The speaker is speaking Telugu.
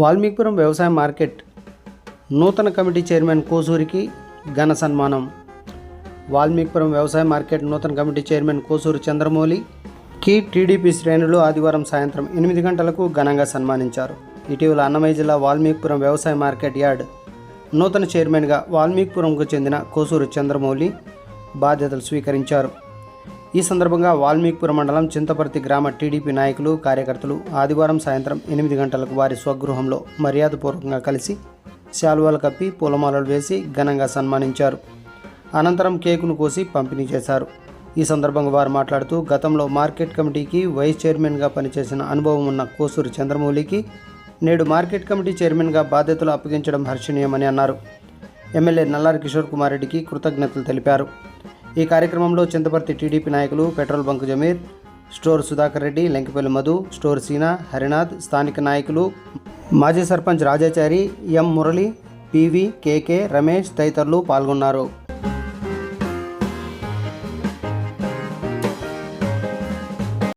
వాల్మీకిపురం వ్యవసాయ మార్కెట్ నూతన కమిటీ చైర్మన్ కోసూరికి ఘన సన్మానం. వాల్మీకిపురం వ్యవసాయ మార్కెట్ నూతన కమిటీ చైర్మన్ కోసూరు చంద్రమౌళికి టీడీపీ శ్రేణులు ఆదివారం సాయంత్రం ఎనిమిది గంటలకు ఘనంగా సన్మానించారు. ఇటీవల అన్నమయ్య జిల్లా వాల్మీకిపురం వ్యవసాయ మార్కెట్ యార్డ్ నూతన చైర్మన్గా వాల్మీకిపురంకు చెందిన కోసూరు చంద్రమౌళి బాధ్యతలు స్వీకరించారు. ఈ సందర్భంగా వాల్మీకిపురం మండలం చింతపర్తి గ్రామ టీడీపీ నాయకులు కార్యకర్తలు ఆదివారం సాయంత్రం ఎనిమిది గంటలకు వారి స్వగృహంలో మర్యాదపూర్వకంగా కలిసి శాలువాలు కప్పి పూలమాలలు వేసి ఘనంగా సన్మానించారు. అనంతరం కేకును కోసి పంపిణీ చేశారు. ఈ సందర్భంగా వారు మాట్లాడుతూ గతంలో మార్కెట్ కమిటీకి వైస్ చైర్మన్గా పనిచేసిన అనుభవం ఉన్న కోసూరు చంద్రమౌళికి నేడు మార్కెట్ కమిటీ చైర్మన్గా బాధ్యతలు అప్పగించడం హర్షణీయమని అన్నారు. ఎమ్మెల్యే నల్లారి కిషోర్ కుమార్ రెడ్డికి కృతజ్ఞతలు తెలిపారు. ఈ కార్యక్రమంలో చింతపర్తి టీడీపీ నాయకులు petrol bunk Zameer store Sudhakar Reddy Lenkipalli Madhu store Seena Harinath స్థానిక నాయకులు మాజీ sarpanch Rajachari M Murali P V K K Ramesh తదితరులు పాల్గొన్నారు.